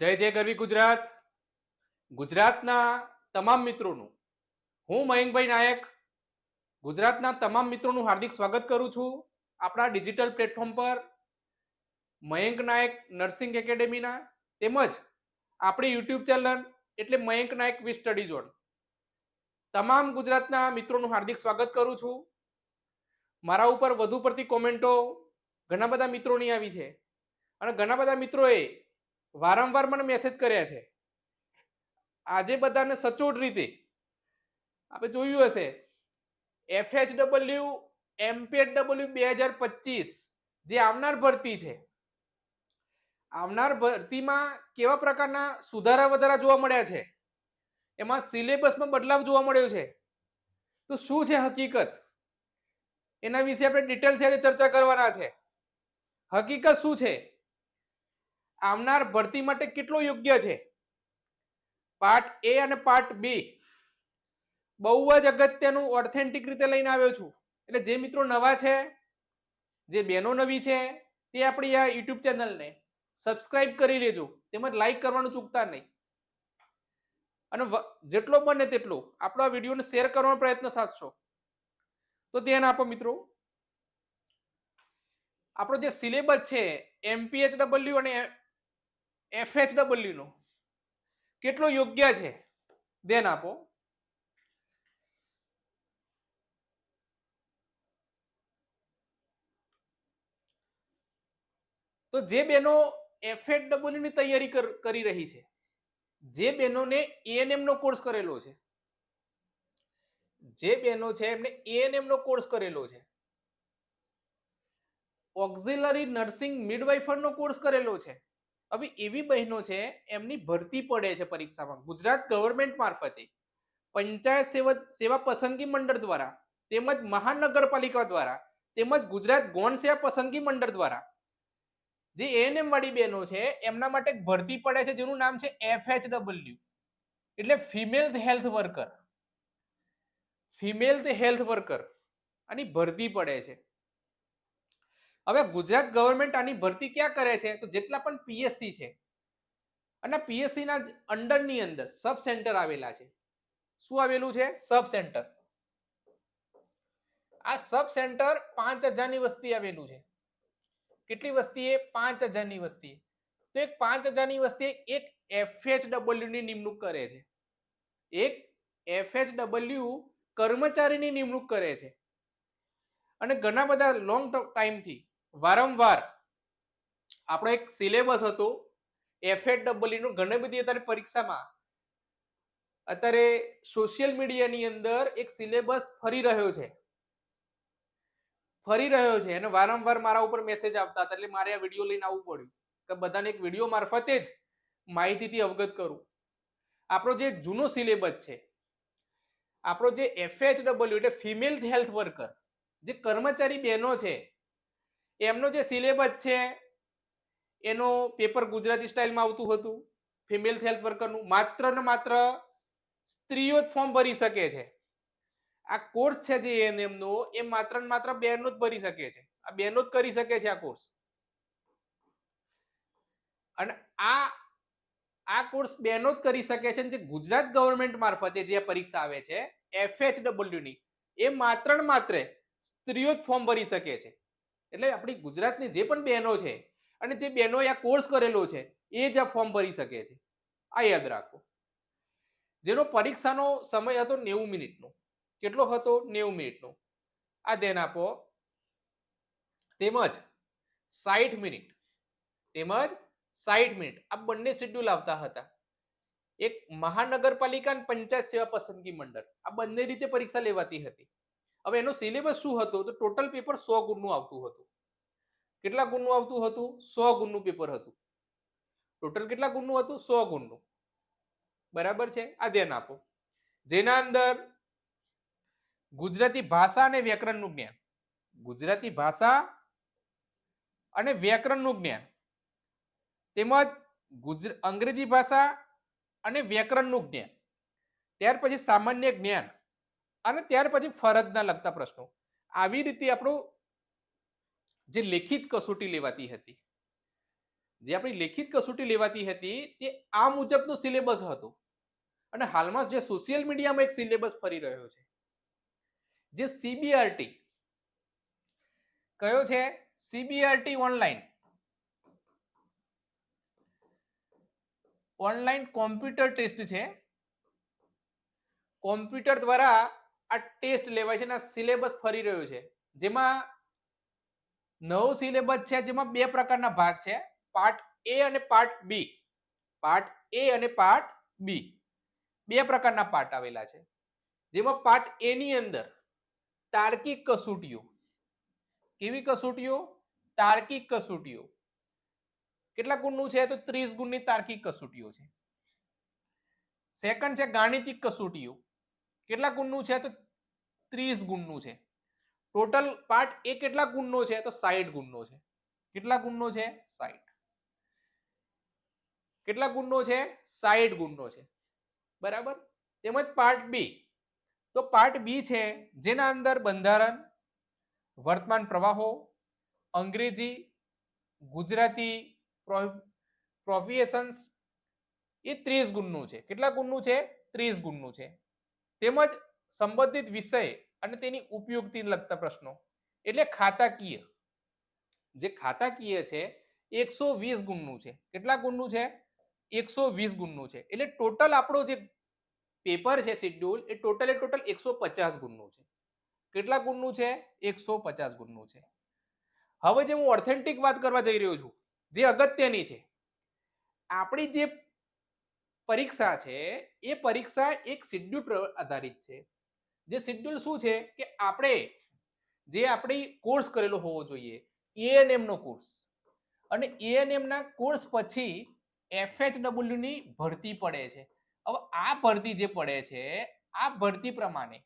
જય જય ગરવી ગુજરાત. ગુજરાતના તમામ મિત્રોનું, હું મયંકભાઈ નાયક, ગુજરાતના તમામ મિત્રોનું હાર્દિક સ્વાગત કરું છું આપણા ડિજિટલ પ્લેટફોર્મ પર, મયંક નાયક નર્સિંગ એકેડેમીના તેમજ આપણી યુટ્યુબ ચેનલ એટલે Mayank Nayak with study zone. તમામ ગુજરાતના મિત્રોનું હાર્દિક સ્વાગત કરું છું. મારા ઉપર વધુ પડતી કોમેન્ટો ઘણા બધા મિત્રોની આવી છે. અને ઘણા બધા મિત્રોએ વારંવાર મને મેસેજ કર્યા છે. આજે બધાને સચોટ રીતે આપણે જોયું હશે. એફએચ ડબલ્યુ એમપીએચ ડબલ્યુ બે હજાર પચીસ જે આવનાર ભરતી છે. આવનાર ભરતીમાં કેવા પ્રકારના સુધારા વધારા જોવા મળ્યા છે? એમાં સિલેબસમાં બદલાવ જોવા મળ્યો છે. તો શું છે હકીકત? એના વિશે આપણે ડિટેલથી આજે ચર્ચા કરવાના છે. હકીકત શું છે? આવનાર ભરતી માટે કેટલો યોગ્ય છે? પાર્ટ એ અને પાર્ટ બી. બહુ જ અગત્યનું ઓથેન્ટિક રીતે લઈને આવ્યો છું. એટલે જે મિત્રો નવા છે, જે બહેનો નવી છે તે આપણી આ યુટ્યુબ ચેનલને સબસ્ક્રાઇબ કરી લેજો. તેમજ લાઈક કરવાનું ચૂકતા નહીં. અને જેટલો બને તેટલો આપણો આ વિડીયોને શેર કરવાનો પ્રયત્ન સાધશો. તો ધ્યાન આપો મિત્રો. આપણો જે સિલેબસ છે એમપીએચ ડબલ્યુ અને એફએચ ડબલ્યુ નો. કેટલો યોગ્ય છે? ધ્યાન આપો. તો જે બેનો એફએચ ડબલ્યુ ની તૈયારી કર- રહી છે, જે બહેનોને એએનએમ નો કોર્સ કરેલો છે, જે બહેનો છે એમને એએનએમ નો કોર્સ કરેલો છે, ઓક્ઝિલરી નર્સિંગ મિડવાઇફર નો કોર્સ કરેલો છે હવે એવી બહેનો છે, એમની ભરતી પડે છે પરીક્ષામાં. ગુજરાત ગવર્મેન્ટ મારફતે પંચાયત સેવા સેવા પસંદગી મંડળ દ્વારા તેમજ મહાનગરપાલિકા દ્વારા તેમજ ગુજરાત ગૌણ સેવા પસંદગી મંડળ દ્વારા જે એએનએમ વાળી બહેનો છે, એમના માટે ભરતી પડે છે જેનું નામ છે એફએચડબલ્યુ એટલે female health worker female health worker આની ભરતી પડે છે. હવે ગુજરાત ગવર્મેન્ટ આની ભરતી ક્યાં કરે છે? તો જેટલા પણ પીએસસી છે. અને પીએસસીના અંડરની અંદર સબ સેન્ટર આવેલા છે. શું આવેલું છે? સબ સેન્ટર આ સબ સેન્ટર પાંચ હજારની વસ્તી આવેલું છે. કેટલી વસ્તી એ? પાંચ હજારની વસ્તી તો એક પાંચ હજારની વસ્તી એક એફએચ ડબલ્યુની નિમણૂક કરે છે. એક એફએચ ડબલ્યુ કર્મચારીની નિમણૂક કરે છે. અને ઘણા બધા લોંગ ટાઈમથી વારંવાર આપણો એક સિલેબસ હતો એફએચ ડબલ્યુ નું, ઘણી બધી અત્યારે પરીક્ષામાં. અત્યારે સોશિયલ મીડિયાની અંદર એક સિલેબસ ફરી રહ્યો છે. ફરી રહ્યો છે અને વારંવાર મારા ઉપર મેસેજ આવતા હતા, એટલે મારે આ વીડિયો લઈને આવવું પડ્યું કે બધાને એક વીડિયો મારફતે જ માહિતીથી અવગત કરું. આપણો જે જૂનો સિલેબસ છે, આપણો જે એફએચ ડબલ્યુ એટલે ફિમેલ હેલ્થ વર્કર જે કર્મચારી બહેનો છે એમનો જે સિલેબસ છે, એનો પેપર ગુજરાતી સ્ટાઇલમાં આવતું હતું ફિમેલ હેલ્થ વર્કરનું માત્ર ને માત્ર સ્ત્રીઓ જ ફોર્મ ભરી શકે છે. આ કોર્સ છે જે એમનો એ માત્ર ને માત્ર બહેનો જ ભરી શકે છે. આ બહેનો જ કરી શકે છે આ કોર્સ અને આ આ કોર્સ બહેનો જ કરી શકે છે જે ગુજરાત ગવર્મેન્ટ મારફતે જે પરીક્ષા આવે છે એફએચ ડબલ્યુ ની, એ માત્ર ને માત્ર સ્ત્રીઓ જ ફોર્મ ભરી શકે છે. એટલે આપણી ગુજરાતની જે પણ બહેનો છે અને જે બહેનોએ આ કોર્સ કરેલો છે, એ જ આ ફોર્મ ભરી શકે છે. આ યાદ રાખો. જેનો પરીક્ષાનો સમય હતો નેવું મિનિટનો. કેટલો હતો? નેવું મિનિટનો. આ ધ્યાન આપો. તેમજ સાઠ મિનિટ. તેમજ સાઠ મિનિટ. આ બંને શેડ્યુલ આવતા હતા. એક મહાનગરપાલિકા અને પંચાયત સેવા પસંદગી મંડળ. આ બંને રીતે પરીક્ષા લેવાતી હતી. હવે એનો સિલેબસ શું હતો? તો ટોટલ પેપર સો ગુણનું આવતું હતું. કેટલા ગુણનું આવતું હતું? સો ગુણનું પેપર હતું. ટોટલ કેટલા ગુણનું હતું? સો ગુણનું. બરાબર છે? આ ધ્યાન આપો. જેના અંદર ગુજરાતી ભાષા અને વ્યાકરણનું જ્ઞાન. ગુજરાતી ભાષા અને વ્યાકરણનું જ્ઞાન. તેમજ અંગ્રેજી ભાષા અને વ્યાકરણનું જ્ઞાન. ત્યાર પછી સામાન્ય જ્ઞાન. અને ત્યાર પછી ફરજના લગતા પ્રશ્નો. આવી રીતે આપણું જે લેખિત કસોટી લેવાતી હતી, જે આપણી લેખિત કસોટી લેવાતી હતી, તે આ મુજબનો સિલેબસ હતો. અને હાલમાં જે સોશિયલ મીડિયામાં એક સિલેબસ ફરી રહ્યો છે. જે સીબીઆરટી કયો છે? CBRT online online computer test છે. કોમ્પ્યુટર દ્વારા આ ટેસ્ટ લેવાય છે અને સિલેબસ ફરી રહ્યો છે. જેમાં નવો સિલેબસ છે, જેમાં બે પ્રકારના ભાગ છે. પાર્ટ એ અને પાર્ટ બી. પાર્ટ એ અને પાર્ટ બી. બે પ્રકારના પાર્ટ આવેલા છે. જેમાં પાર્ટ એ ની અંદર તાર્કિક કસોટીઓ. કેવી કસોટીઓ? તાર્કિક કસોટીઓ. કેટલા ગુણનું છે? તો ત્રીસ ગુણની તાર્કિક કસોટીઓ છે. સેકન્ડ છે ગાણિતિક કસોટીઓ. કેટલા ગુણનું છે? તો ત્રીસ ગુણનું છે. ટોટલ પાર્ટ એ કેટલા ગુણનો છે? તો સાઈઠ ગુણનો છે. કેટલા ગુણનો છે? સાઈઠ. કેટલા ગુણનો છે? સાઈઠ ગુણનો છે. બરાબર? તેમજ પાર્ટ બી તો પાર્ટ બી છે, જેના અંદર બંધારણ, વર્તમાન પ્રવાહો, અંગ્રેજી, ગુજરાતી પ્રોફિએશન્સ એ ત્રીસ ગુણનું છે. કેટલા ગુણનું છે? ત્રીસ ગુણનું છે. તેમજ સંબંધિત વિષય અને તેની ઉપયોગથી લગતા પ્રશ્નો. એટલે ખાતાકીય. જે ખાતાકીય છે, એકસો વીસ ગુણનું છે. કેટલા ગુણનું છે? એકસો વીસ ગુણનું છે. એટલે ટોટલ આપણો જે પેપર છે, શેડ્યુલ, એ ટોટલ એ ટોટલ એકસો પચાસ ગુણનું છે. કેટલા ગુણનું છે? એકસો પચાસ ગુણનું છે. હવે જે હું ઓથેન્ટિક વાત કરવા જઈ રહ્યો છું, જે અગત્યની છે. આપણી જે પરીક્ષા છે, એ પરીક્ષા એક શિડ્યુલ પર આધારિત છે. જે શિડ્યુલ શું છે કે આપણે જે આપણે કોર્સ કરેલો હોવો જોઈએ એએનએમ નો કોર્સ. અને એએનએમ ના કોર્સ પછી એફએચડબલ્યુ ની ભરતી પડે છે. હવે આ ભરતી જે પડે છે, આ ભરતી પ્રમાણે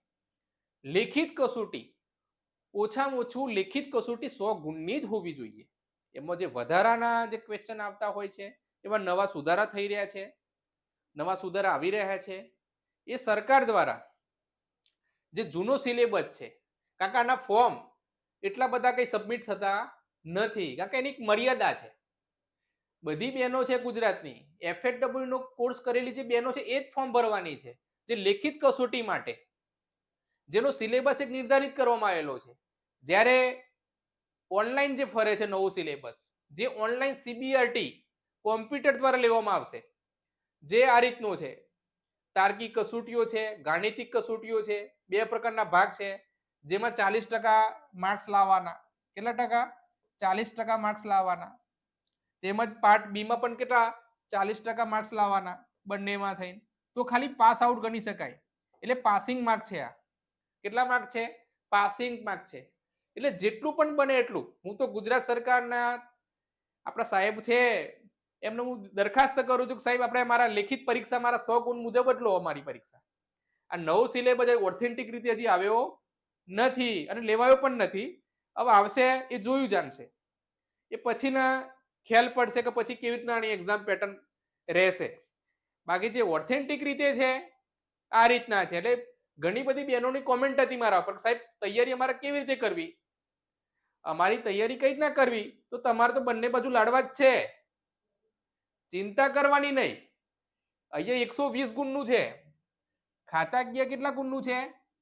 લેખિત કસોટી, ઓછામાં ઓછું લેખિત કસોટી સો ગુણની જ હોવી જોઈએ. એમાં જે વધારાના જે ક્વેશ્ચન આવતા હોય છે, એમાં નવા સુધારા થઈ રહ્યા છે. નવા સુધારા આવી રહ્યા છે. એ સરકાર દ્વારા જે જૂનો સિલેબસ છે કાકાના ફોર્મ એટલા બધા કંઈ સબમિટ થતા નથી. કારણ કે એની એક મર્યાદા છે. બધી બહેનો છે ગુજરાતની એફએડબ્લ્યુનો કોર્સ કરેલી જે બહેનો છે, એ જ ફોર્મ ભરવાની છે. જે લેખિત કસોટી માટે, જેનો સિલેબસ એક નિર્ધારિત કરવામાં આવેલો છે. જ્યારે ઓનલાઈન જે ફરે છે નવું સિલેબસ, જે ઓનલાઈન સીબીઆરટી કોમ્પ્યુટર દ્વારા લેવામાં આવશે જે આ રીતનો છે. તાર્કિક કસોટીઓ છે, ગાણિતિક કસોટીઓ છે, બે પ્રકારના ભાગ છે. જેમાં ચાલીસ ટકા માર્ક્સ લાવવાના. કેટલા ટકા? ચાલીસ ટકા માર્ક્સ લાવવાના. તેમજ પાર્ટ બીમાં પણ કેટલા? ચાલીસ ટકા માર્ક્સ લાવવાના બંનેમાં થઈને. તો ખાલી પાસ આઉટ ગણી શકાય. એટલે પાસિંગ માર્ક છે આ. કેટલા માર્ક છે? પાસિંગ માર્ક છે. એટલે જેટલું પણ બને એટલું. હું તો ગુજરાત સરકારના આપણા સાહેબ છે એમને હું દરખાસ્ત કરું છું કે સાહેબ, આપણે મારા લેખિત પરીક્ષા, મારા સો ગુણ મુજબ જ લો અમારી પરીક્ષા. આ નવો સિલેબસ ઓથેન્ટિક રીતે હજી આવ્યો નથી અને લેવાયો પણ નથી. હવે આવશે એ જોયું જાણશે. એ પછીના ખ્યાલ પડશે કે પછી કેવી રીતના આની એક્ઝામ પેટર્ન રહેશે. બાકી જે ઓથેન્ટિક રીતે છે, આ રીતના છે. એટલે ઘણી બધી બહેનોની કોમેન્ટ હતી મારા પર સાહેબ, તૈયારી અમારે કેવી રીતે કરવી? અમારી તૈયારી કઈ રીતના કરવી? તો તમારે તો બંને બાજુ લાડવા જ છે. ચિંતા કરવાની નહીં. અહીંયા એકસો વીસ ગુણનું છે. ખાતાકીય કેટલા ગુણનું છે?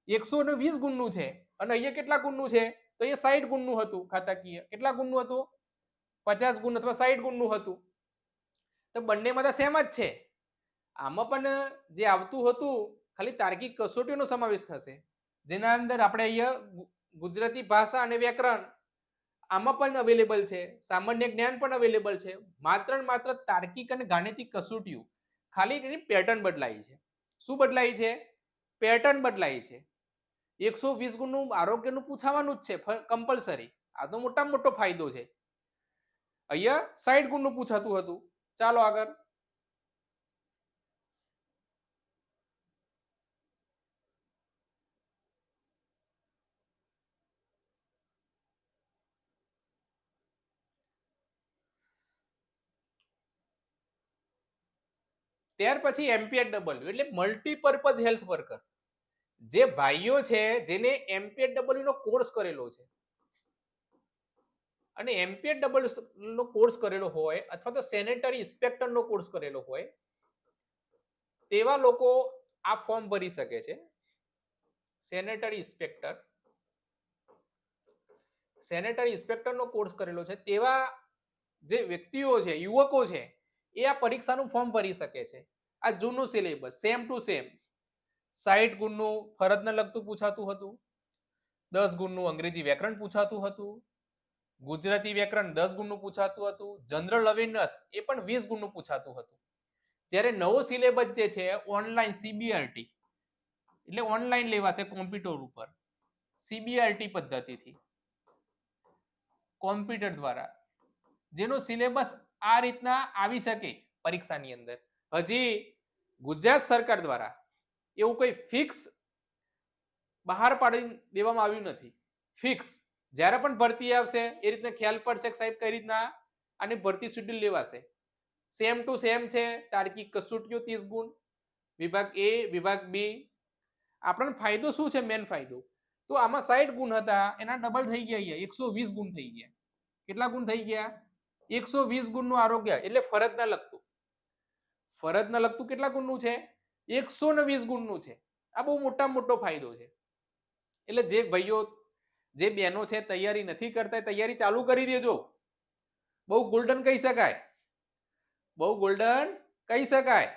એકસો ને વીસ ગુણનું છે. અને અહીંયા કેટલા ગુણનું છે? તો એ સાઈઠ ગુણનું હતું ખાતાકીય કેટલા ગુણનું હતું? પચાસ ગુણ અથવા સાઈઠ ગુણનું હતું. તો બંનેમાં તો સેમ જ છે. આમાં પણ જે આવતું હતું, ખાલી તાર્કિક કસોટીનો સમાવેશ થશે. જેના અંદર આપણે અહીંયા ગુજરાતી ભાષા અને વ્યાકરણ આમાં પણ અવેલેબલ છે, સામાન્ય જ્ઞાન પણ અવેલેબલ છે, માત્ર ને માત્ર તાર્કિક અને ગાણિતિક કસોટીઓ. ખાલી એની પેટર્ન બદલાઈ છે. શું બદલાઈ છે? પેટર્ન બદલાઈ છે. એકસો વીસ ગુણનું આરોગ્યનું પૂછાવાનું જ છે કમ્પલસરી આ તો મોટામાં મોટો ફાયદો છે. અહીંયા સાઈઠ ગુણનું પૂછાતું હતું. ચાલો આગળ. ત્યાર પછી એમપીએડ ડબલ્યુ એટલે મલ્ટીપર્પઝ હેલ્થ વર્કર જે ભાઈઓ છે, જેને એમપીએડ ડબલ્યુ નો કોર્સ કરેલો છે. અને એમપીએડ ડબલ નો કોર્સ કરેલો હોય અથવા તો સેનેટરી ઇન્સ્પેક્ટર નો કોર્સ કરેલો હોય, તેવા લોકો આ ફોર્મ ભરી શકે છે. સેનેટરી ઇન્સ્પેક્ટર સેનેટરી ઇન્સ્પેક્ટરનો કોર્સ કરેલો છે. તેવા જે વ્યક્તિઓ છે, યુવકો છે એ આ પરીક્ષાનું ફોર્મ ભરી શકે છે. આ જૂનું સિલેબસ સેમ ટુ સેમ સાઈઠ ગુણનું ફરજને લગતું પૂછાતું હતું. દસ ગુણનું અંગ્રેજી વ્યાકરણ પૂછાતું હતું. ગુજરાતી વ્યાકરણ દસ ગુણનું પૂછાતું હતું. જનરલ અવેરનેસ એ પણ વીસ ગુણનું પૂછાતું હતું. જ્યારે નવો સિલેબસ જે છે ઓનલાઈન સીબીઆરટી એટલે ઓનલાઈન લેવાશે કોમ્પ્યુટર ઉપર. સીબીઆરટી પદ્ધતિથી. કોમ્પ્યુટર દ્વારા. જેનો સિલેબસ આ રીતના આવી શકે પરીક્ષાની અંદર. હજી ગુજરાત સરકાર દ્વારા એવું કોઈ ફિક્સ બહાર પાડી દેવામાં આવ્યું નથી. ફિક્સ. જ્યારે પણ ભરતી આવશે, એ રીતના ખ્યાલ પડશે કે સાહેબ કઈ રીતના આની ભરતી શેડ્યુલ લેવાશે. સેમ ટુ સેમ છે, તાર્કિક કસોટીઓ ત્રીસ ગુણ, વિભાગ એ વિભાગ બી આપણને ફાયદો શું છે? મેન ફાયદો. તો આમાં સાઈઠ ગુણ હતા, એના ડબલ થઈ ગયા અહીંયા. એકસો વીસ ગુણ થઈ ગયા. કેટલા ગુણ થઈ ગયા? એકસો વીસ ગુણનું આરોગ્ય, એટલે ફરજને લગતું. ફરજને લગતું કેટલા ગુણનું છે? એકસો ને વીસ ગુણનું છે. આ બહુ મોટા મોટો ફાયદો છે. એટલે જે ભાઈઓ, જે બહેનો છે, તૈયારી નથી કરતા તૈયારી ચાલુ કરી દેજો. બહુ ગોલ્ડન કહી શકાય. બહુ ગોલ્ડન કહી શકાય.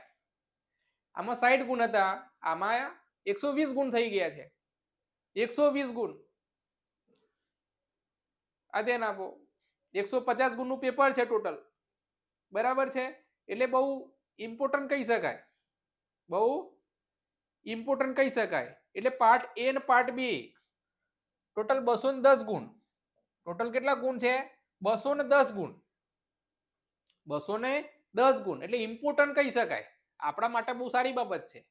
આમાં સાઈઠ ગુણ હતા. આમાં એકસો વીસ ગુણ થઈ ગયા છે. એકસો વીસ ગુણ. આ ધ્યાન આપો. એકસો પચાસ ગુણનું પેપર છે ટોટલ બરાબર છે? એટલે બહુ ઇમ્પોર્ટન્ટ કહી શકાય. બહુ ઇમ્પોર્ટન્ટ કહી શકાય. એટલે પાર્ટ એ ને પાર્ટ બી ટોટલ બસો દસ ગુણ. ટોટલ કેટલા ગુણ છે? બસો ને દસ ગુણ. બસો ને દસ ગુણ. એટલે ઇમ્પોર્ટન્ટ કહી શકાય. આપણા માટે બહુ સારી બાબત છે.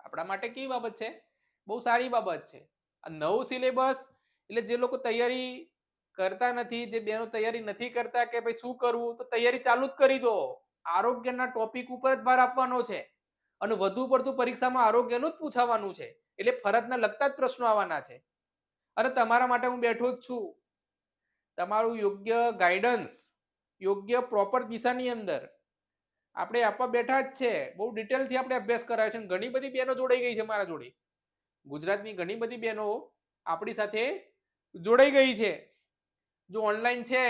આપણા માટે કેવી બાબત છે? બહુ સારી બાબત છે. આ નવું સિલેબસ, એટલે જે લોકો તૈયારી કરતા નથી, જે બેનો તૈયારી નથી કરતા કે ભાઈ શું કરવું, તો તૈયારી ચાલુ જ કરી દો. આરોગ્યના ટોપિક ઉપર જ ભાર આપવાનો છે. અને વધુ પડતું પરીક્ષામાં આરોગ્યનું જ પૂછાવાનું છે. એટલે ફરજના લગતા જ પ્રશ્નો આવવાના છે. અને તમારા માટે હું બેઠો જ છું. તમારું યોગ્ય ગાઈડન્સ યોગ્ય પ્રોપર દિશાની અંદર. આપણે આપવા બેઠા જ છે. બહુ ડિટેલથી આપણે અભ્યાસ કરાયો છે ઘણી બધી બહેનો જોડાઈ ગઈ છે મારા જોડે. ગુજરાતની ઘણી બધી બહેનો આપણી સાથે જોડાઈ ગઈ છે. જો ઓનલાઈન છે,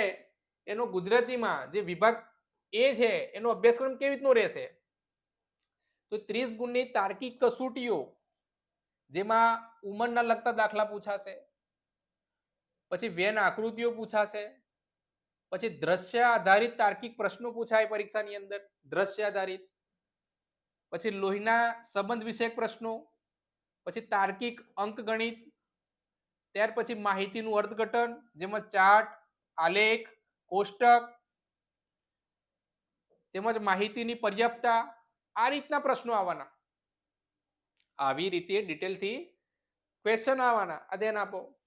એનો ગુજરાતીમાં જે વિભાગ એ છે, એનો અભ્યાસક્રમ કેવી રીતનો રહેશે? તો ત્રીસ ગુણની તાર્કિક કસોટીઓ, જેમાં ઉંમરના લગતા દાખલા પૂછાશે, પછી વેન આકૃતિઓ પૂછાશે, પછી દ્રશ્ય આધારિત તાર્કિક પ્રશ્નો પૂછાય પરીક્ષાની અંદર, દ્રશ્ય આધારિત, પછી લોહીના સંબંધ વિષયક પ્રશ્નો, પછી તાર્કિક અંકગણિત ત્યાર પછી માહિતીનું અર્થઘટન, જેમાં ચાર્ટ, આલેખ, કોષ્ટક, તેમજ માહિતીની પર્યાપ્તતા, આ રીતના પ્રશ્નો આવવાના. આવી રીતે ડિટેલથી ક્વેશ્ચન આવવાના. આ ધ્યાન આપો.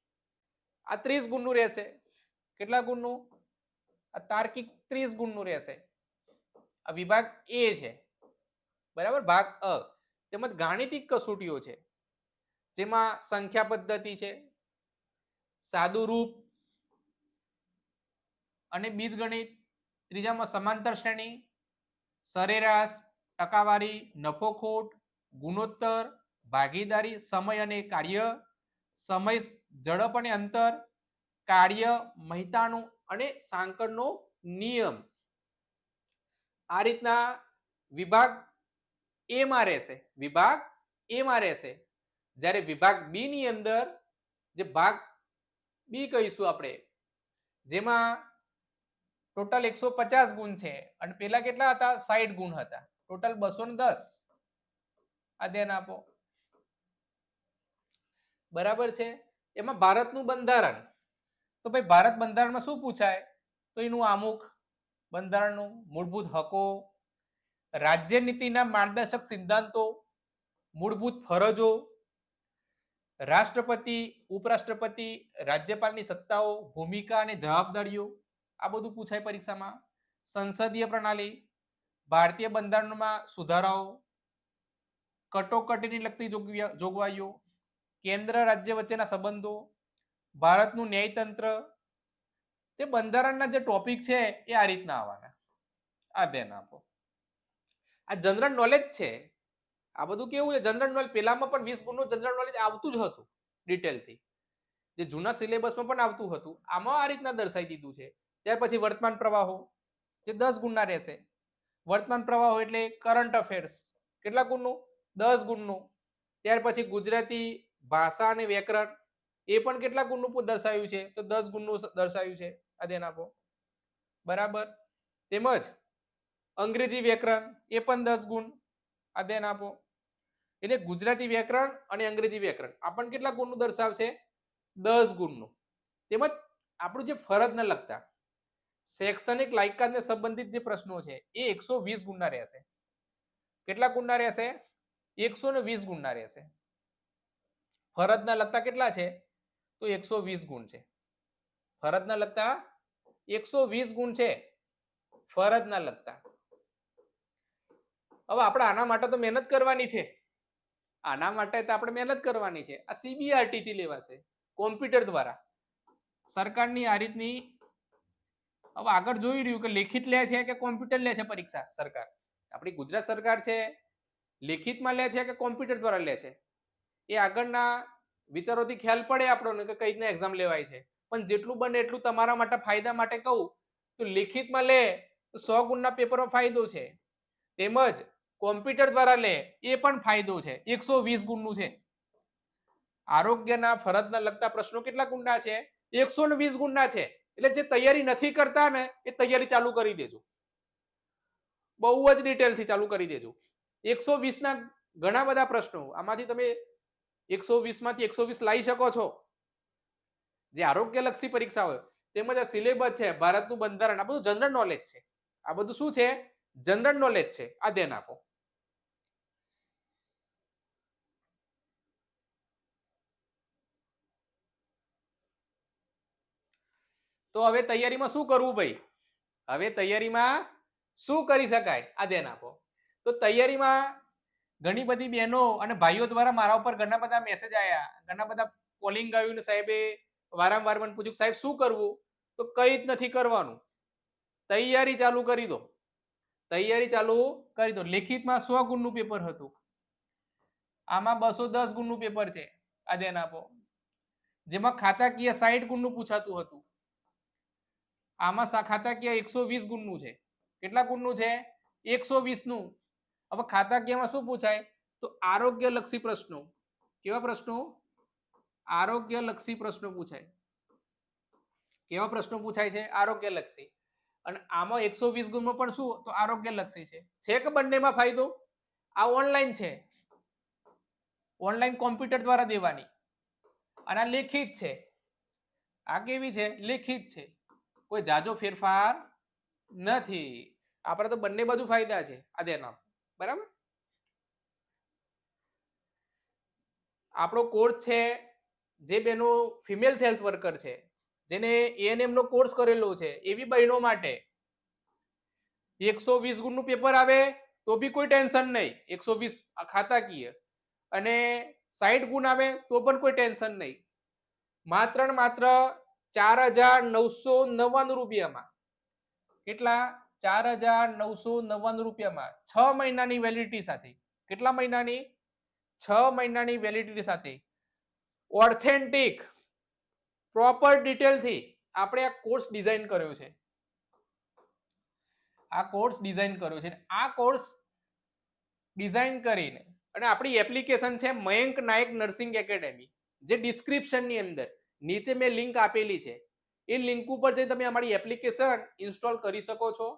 આ ત્રીસ ગુણનું રહેશે. કેટલા ગુણનું? આ તાર્કિક ત્રીસ ગુણનું રહેશે. આ વિભાગ એ છે. બરાબર? ભાગ અ. તેમજ ગાણિતિક કસોટીઓ છે. જેમાં સંખ્યા પદ્ધતિ છે. સાદું રૂપ અને બીજગણિત. ત્રીજામાં સમાંતર શ્રેણી, સરેરાશ, ટકાવારી નફો ખોટ ગુણોત્તર, ભાગીદારી, સમય અને કાર્ય, સમય ઝડપ અને અંતર, કાર્ય મહિતાનું અને સાંકળનો નિયમ. આ રીતના વિભાગ એ માં રહેશે. વિભાગ એ માં રહેશે. જ્યારે વિભાગ બી ની અંદર જે ભાગ બી કહીશું આપણે. જેમાં ટોટલ એકસો પચાસ ગુણ છે અને પેલા કેટલા હતા? સાઈઠ ગુણ હતા. ટોટલ બસો ને દસ. આ ધ્યાન આપો. બરાબર છે? એમાં ભારતનું બંધારણ. તો ભાઈ ભારત બંધારણમાં શું પૂછાય? તો એનું આમુખ, બંધારણનું મૂળભૂત હકો રાજ્ય નીતિના માર્ગદર્શક સિદ્ધાંતો, મૂળભૂત ફરજો રાષ્ટ્રપતિ, ઉપરાષ્ટ્રપતિ, રાજ્યપાલની સત્તાઓ, ભૂમિકા અને જવાબદારીઓ, આ બધું પૂછાય પરીક્ષામાં. સંસદીય પ્રણાલી, ભારતીય બંધારણમાં સુધારાઓ, કટોકટીની લગતી જોગવી- જોગવાઈઓ, કેન્દ્ર રાજ્ય વચ્ચેના સંબંધો, ભારતનું ન્યાયતંત્ર, તે બંધારણના જે ટોપિક છે એ આ રીતના આવવાના. આ ધ્યાન આપો. આ જનરલ નોલેજ છે આ બધું કેવું છે? જનરલ નોલેજ પેલામાં પણ વીસ ગુણનું જનરલ નોલેજ આવતું જ હતું ડિટેલથી જે જૂના સિલેબસમાં પણ આવતું હતું. આમાં આ રીતના દર્શાવી દીધું છે. ત્યાર પછી વર્તમાન પ્રવાહો, જે દસ ગુણના રહેશે. વર્તમાન પ્રવાહો એટલે કરંટ અફેર્સ કેટલા ગુણનું? દસ ગુણનું. ત્યાર પછી ગુજરાતી ભાષા અને વ્યાકરણ, એ પણ કેટલા ગુણનું પણ દર્શાવ્યું છે? તો દસ ગુણનું દર્શાવ્યું છે. આ ધ્યાન આપો. બરાબર? તેમજ અંગ્રેજી વ્યાકરણ, એ પણ દસ ગુણ. આ ધ્યાન આપો. એટલે ગુજરાતી વ્યાકરણ અને અંગ્રેજી વ્યાકરણ. આપણને કેટલા ગુણનું દર્શાવશે? દસ ગુણનું. તેમજ આપણું જે ફરજને લગતા શૈક્ષણિક લાયકાતને સંબંધિત જે પ્રશ્નો છે, એ એકસો વીસ ગુણના રહેશે. કેટલા ગુણના રહેશે? એકસો ને વીસ ગુણના રહેશે. ફરજના લગતા કેટલા છે? તો એકસો વીસ ગુણ છે. ફરજના લગતા એકસો વીસ ગુણ છે. ફરજના લગતા. હવે આપણે આના માટે તો મહેનત કરવાની છે. આના માટે તો આપણે મહેનત કરવાની છે. આ સીબીઆરટીથી લેવાશે, કોમ્પ્યુટર દ્વારા. સરકારની આ રીતની હવે આગળ જોઈ રહ્યું કે લેખિત લે છે કે કોમ્પ્યુટર લે છે પરીક્ષા સરકાર? આપણી ગુજરાત સરકાર છે, લેખિતમાં લે છે કે કોમ્પ્યુટર દ્વારા લે છે? એ આગળના વિચારોથી ખ્યાલ પડે આપણોને કે કઈ રીતના એક્ઝામ લેવાય છે. પણ જેટલું બને એટલું તમારા માટે ફાયદા માટે કહું, તો લેખિતમાં લે તો સો ગુણના પેપરમાં ફાયદો છે. તેમજ કોમ્પ્યુટર દ્વારા લે, એ પણ ફાયદો છે. એકસો વીસ ગુણનું છે. આરોગ્યના ફરજના લગતા પ્રશ્નો કેટલા ગુણના છે? એકસો ને વીસ ગુણના છે. એટલે જે તૈયારી નથી કરતા ને, એ તૈયારી ચાલુ કરી દેજો. બહુ જ ડિટેલથી ચાલુ કરી દેજો. એકસો વીસના ઘણા બધા પ્રશ્નો. આમાંથી તમે એકસો વીસમાંથી એકસો વીસ લાવી શકો છો. જે આરોગ્યલક્ષી પરીક્ષા હોય, તેમજ આ સિલેબસ છે, ભારતનું બંધારણ, આ બધું જનરલ નોલેજ છે. આ બધું શું છે? જનરલ નોલેજ છે, આ ધ્યાન આપો. તો હવે તૈયારીમાં શું કરવું ભાઈ? હવે તૈયારીમાં શું કરી શકાય? આ ધ્યાન આપો. તો તૈયારીમાં ઘણી બધી બહેનો અને ભાઈઓ દ્વારા મારા ઉપર ઘણા બધા મેસેજ આવ્યા ઘણા બધા કોલિંગ આવ્યું ને સાહેબે વારંવાર મને પૂછ્યું સાહેબ શું કરવું? તો કઈ જ નથી કરવાનું. તૈયારી ચાલુ કરી દો. તૈયારી ચાલુ કરી દો. લેખિતમાં સો ગુણનું પેપર હતું. આમાં બસો દસ ગુણનું પેપર છે. આ ધ્યાન આપો. જેમાં ખાતાકીય સાઈઠ ગુણનું પૂછાતું હતું. આમાં ખાતાકીય એકસો વીસ ગુણનું છે. કેટલા ગુણનું છે? એકસો વીસનું. હવે ખાતાકીયમાં શું પૂછાય? તો આરોગ્યલક્ષી પ્રશ્નો. કેવા પ્રશ્નો? આરોગ્યલક્ષી પ્રશ્નો પૂછાય. કેવા પ્રશ્નો પૂછાય છે? આરોગ્યલક્ષી. અને આમાં એકસો વીસ ગુણમાં પણ શું? તો આરોગ્યલક્ષી છે. છે કે બંનેમાં ફાયદો? આ ઓનલાઈન છે. ઓનલાઈન કોમ્પ્યુટર દ્વારા દેવાની. અને આ લેખિત છે. આ કેવી છે? લેખિત છે. કોઈ જાજો ફેરફાર નથી. આપણે તો બંને બાજુ ફાયદા છે. આ ધ્યાન બરાબર? આપણો કોર્સ છે. જે બેનો ફિમેલ હેલ્થ વર્કર છે. જેને એએનએમ નો કોર્સ કરેલો છે, એવી બહેનો માટે એકસો વીસ ગુણનું પેપર આવે તો બી કોઈ ટેન્શન નહીં. એકસો વીસ ખાતાકીય અને સાઈઠ ગુણ આવે તો પણ કોઈ ટેન્શન નહીં. માત્ર ને માત્ર ચાર હજાર નવસો નવ્વાણું રૂપિયામાં. કેટલા? ચાર હજાર નવસો નવ્વાણું રૂપિયામાં. છ મહિનાની વેલિડિટી સાથે. કેટલા મહિનાની? છ મહિનાની વેલિડિટી સાથે. ઓથેન્ટિક પ્રોપર ડિટેલથી આપણે આ કોર્સ ડિઝાઇન કર્યો છે. આ કોર્સ ડિઝાઇન કર્યો છે. આ કોર્સ ડિઝાઇન કરીને અને આપણી એપ્લિકેશન છે મયંક નાયક નર્સિંગ એકેડેમી જે ડિસ્ક્રિપ્શનની અંદર નીચે મેં લિંક આપેલી છે. એ લિંક ઉપર જઈ તમે અમારી એપ્લિકેશન ઇન્સ્ટોલ કરી શકો છો.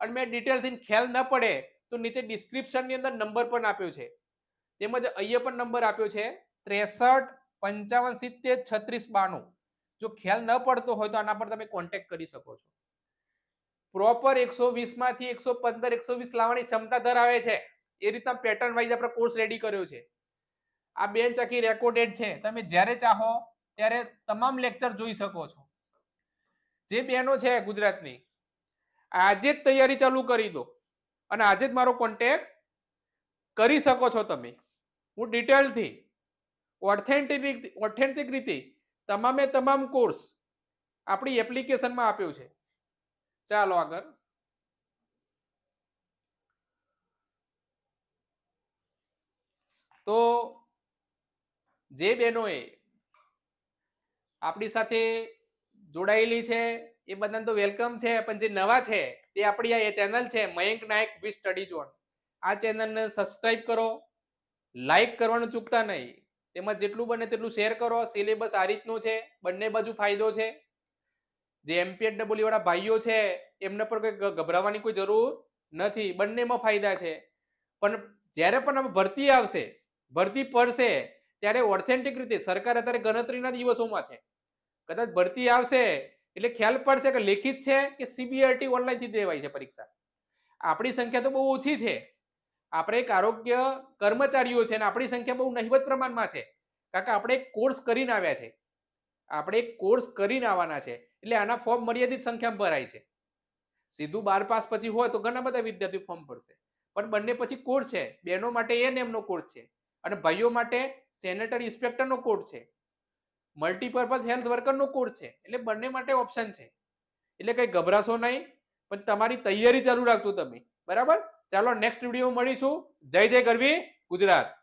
અને મેં ડિટેલથી ખ્યાલ ન પડે તો નીચે ડિસ્ક્રિપ્શનની અંદર નંબર પણ આપ્યો છે. તેમજ અહીંયા પણ નંબર આપ્યો છે ત્રેસઠ પંચાવન સિત્તેર છત્રીસ બાણું. જો ખ્યાલ ન પડતો હોય તો આના પર તમે કોન્ટેક્ટ કરી શકો છો. પ્રોપર એકસો વીસમાંથી એકસો પંદર, એકસો વીસ લાવવાની ક્ષમતા ધરાવે છે. એ રીતના પેટર્ન વાઇઝ આપણે કોર્સ રેડી કર્યો છે. આ બેન્ચ આખી રેકોર્ડેડ છે. તમે જ્યારે ચાહો ત્યારે તમામ લેક્ચર જોઈ શકો છો. જે બહેનો છે ગુજરાતની, આજે જ તૈયારી ચાલુ કરી દો. અને આજે જ મારો કોન્ટેક્ટ કરી શકો છો તમે. હું ડિટેલથી ઓથેન્ટિક ઓથેન્ટિક રીતે તમામે તમામ કોર્સ આપણી એપ્લિકેશનમાં આપ્યું છે. ચાલો આગળ. તો જે બહેનોએ આપણી સાથે જોડાયેલી છે, એ બધાને તો વેલકમ છે, પણ જે નવા છે તે આપણી આ ચેનલ છે, Mayank Nayak V study zone. આ ચેનલને સબસ્ક્રાઇબ કરો લાઈક કરવાનું ચૂકતા નહીં. તેમાં જેટલું બને તેટલું શેર કરો. સિલેબસ આ રીતનું છે. બંને બાજુ ફાયદો છે. જે એમપીએડબલ્યુ વાળા ભાઈઓ છે, એમને પણ કોઈ ગભરાવાની કોઈ જરૂર નથી. બંનેમાં ફાયદા છે. પણ જ્યારે પણ આમાં ભરતી આવશે, ભરતી પડશે, ત્યારે ઓથેન્ટિક રીતે સરકાર અત્યારે ગણતરીના દિવસોમાં છે. કદાચ ભરતી આવશે, એટલે ખ્યાલ પડશે કે લેખિત છે કે સીબીઆરટી ઓનલાઈનથી દેવાય છે પરીક્ષા. આપણી સંખ્યા તો બહુ ઓછી છે. આપણે એક આરોગ્ય કર્મચારીઓ છે અને આપણી સંખ્યા બહુ નહિવત પ્રમાણમાં છે. કારણ કે આપણે એક કોર્સ કરીને આવ્યા છે. આપણે એક કોર્સ કરીને આવવાના છે. એટલે આના ફોર્મ મર્યાદિત સંખ્યામાં ભરાય છે. સીધું બાર પાસ પછી હોય તો ઘણા બધા વિદ્યાર્થીઓ ફોર્મ ભરશે. પણ બંને પછી કોર્સ છે. બહેનો માટે એ એમનો કોર્સ છે. અને ભાઈઓ માટે સેનેટરી ઇન્સ્પેક્ટરનો કોર્સ છે. મલ્ટીપર્પઝ હેલ્થ વર્કરનો કોર્સ છે. એટલે બંને માટે ઓપ્શન છે. એટલે કંઈ ગભરાશો નહીં. પણ તમારી તૈયારી ચાલુ રાખજો તમે. બરાબર? ચાલો નેક્સ્ટ વીડિયો મળીશું. જય જય ગરવી ગુજરાત.